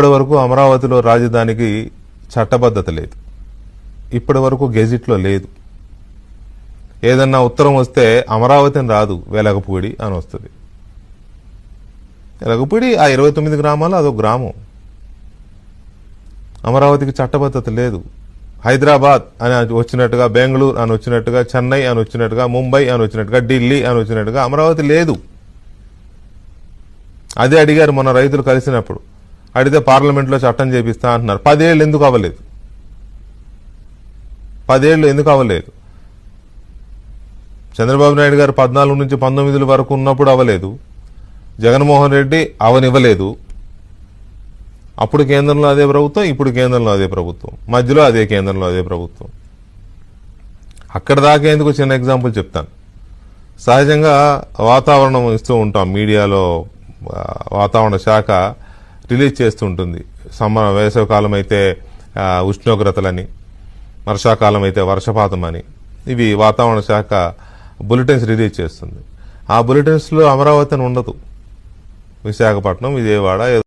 ఇప్పటి వరకు అమరావతిలో రాజధానికి చట్టబద్ధత లేదు. ఇప్పటి వరకు గెజిట్లో లేదు. ఏదన్నా ఉత్తరం వస్తే అమరావతిని రాదు వెలగపూడి అని వస్తుంది. వెలగపూడి ఆ ఇరవై తొమ్మిది గ్రామాలు అదో గ్రామం. అమరావతికి చట్టబద్ధత లేదు. హైదరాబాద్ అని వచ్చినట్టుగా బెంగళూరు అని వచ్చినట్టుగా చెన్నై అని వచ్చినట్టుగా ముంబై అని వచ్చినట్టుగా ఢిల్లీ అని వచ్చినట్టుగా అమరావతి లేదు. అదే అడిగారు మన రైతులు కలిసినప్పుడు. అడిగితే పార్లమెంట్లో చట్టం చేపిస్తా అంటున్నారు. పదేళ్ళు ఎందుకు అవ్వలేదు? పదేళ్ళు ఎందుకు అవ్వలేదు? చంద్రబాబు నాయుడు గారు పద్నాలుగు నుంచి పంతొమ్మిది వరకు ఉన్నప్పుడు అవ్వలేదు. జగన్మోహన్ రెడ్డి అవనివ్వలేదు. అప్పుడు కేంద్రంలో అదే ప్రభుత్వం ఇప్పుడు కేంద్రంలో అదే ప్రభుత్వం. మధ్యలో అదే కేంద్రంలో అదే ప్రభుత్వం. అక్కడ దాకా ఎందుకు చిన్న ఎగ్జాంపుల్ చెప్తాను. సహజంగా వాతావరణం ఇస్తూ ఉంటాం మీడియాలో వాతావరణ శాఖ. రిలీజ్ చేస్తూ ఉంటుంది వేసవికాలం అయితే ఉష్ణోగ్రతలని వర్షాకాలం అయితే వర్షపాతం అని ఇవి వాతావరణ శాఖ బులెటిన్స్ రిలీజ్ చేస్తుంది. ఆ బులెటిన్స్లో అమరావతి అని ఉండదు. విశాఖపట్నం విజయవాడ